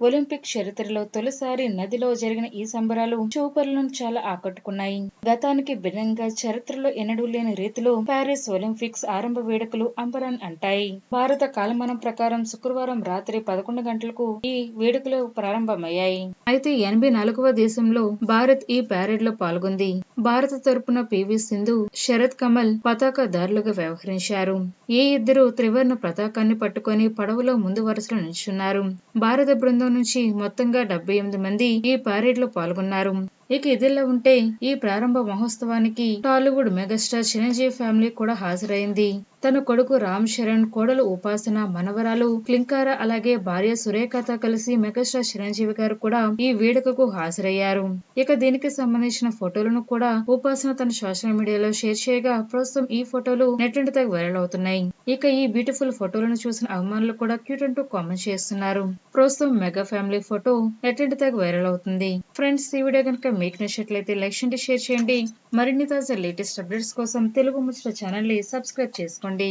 Olympic చరిత్రలో తొలిసారి నదిలో జరిగిన ఈ సంబరాలు చూపరులను చాలా ఆకట్టుకున్నాయి. గతానికి భిన్నంగా చరిత్రలో ఎన్నడూ లేని రీతిలో ప్యారిస్ ఒలింపిక్స్ ఆరంభ వేడుకలు అంబరాన్ అంటాయి. భారత కాలమానం ప్రకారం శుక్రవారం రాత్రి పదకొండు గంటలకు ఈ వేడుకలు ప్రారంభమయ్యాయి. అయితే ఎనభై నాలుగవ దేశంలో భారత్ ఈ ప్యారెడ్లో పాల్గొంది. భారత తరపున పివి సింధు శరత్ కమల్ పతాకదారులుగా వ్యవహరించారు. ఈ ఇద్దరు త్రివర్ణ పతాకాన్ని పట్టుకొని పడవలో ముందు వరుసలో నిల్చున్నారు. భారత బృందం నుంచి మొత్తంగా డెబ్బై ఎనిమిది మంది ఈ పారేడ్లో పాల్గొన్నారు. ఇక ఇదిలా ఉంటే ఈ ప్రారంభ మహోత్సవానికి టాలీవుడ్ మెగాస్టార్ చిరంజీవి ఫ్యామిలీ కూడా హాజరైంది. తన కొడుకు రామ్ చరణ్ కోడలు ఉపాసన మనవరాలు క్లింకార అలాగే భార్య సురేఖతో కలిసి మెగాస్టార్ చిరంజీవి గారు కూడా ఈ వేడుకకు హాజరయ్యారు. ఇక దీనికి సంబంధించిన ఫోటోలను కూడా ఉపాసన తన సోషల్ మీడియాలో షేర్ చేయగా ప్రస్తుతం ఈ ఫోటోలు నెట్టింటి తెగ వైరల్ అవుతున్నాయి. ఇక ఈ బ్యూటిఫుల్ ఫోటోలను చూసిన అభిమానులు కూడా క్యూట్ అంటూ కామెంట్ చేస్తున్నారు. ప్రస్తుతం మెగా ఫ్యామిలీ ఫోటో నెట్టింటి తెగ వైరల్ అవుతుంది. ఫ్రెండ్స్ ఈ వీడియో కనుక మీకు నచ్చినట్లయితే లైక్ చేయండి షేర్ చేయండి. మరిన్ని తాజా లేటెస్ట్ అప్డేట్స్ కోసం తెలుగు ముచ్చట ఛానల్ని సబ్స్క్రైబ్ చేసుకోండి.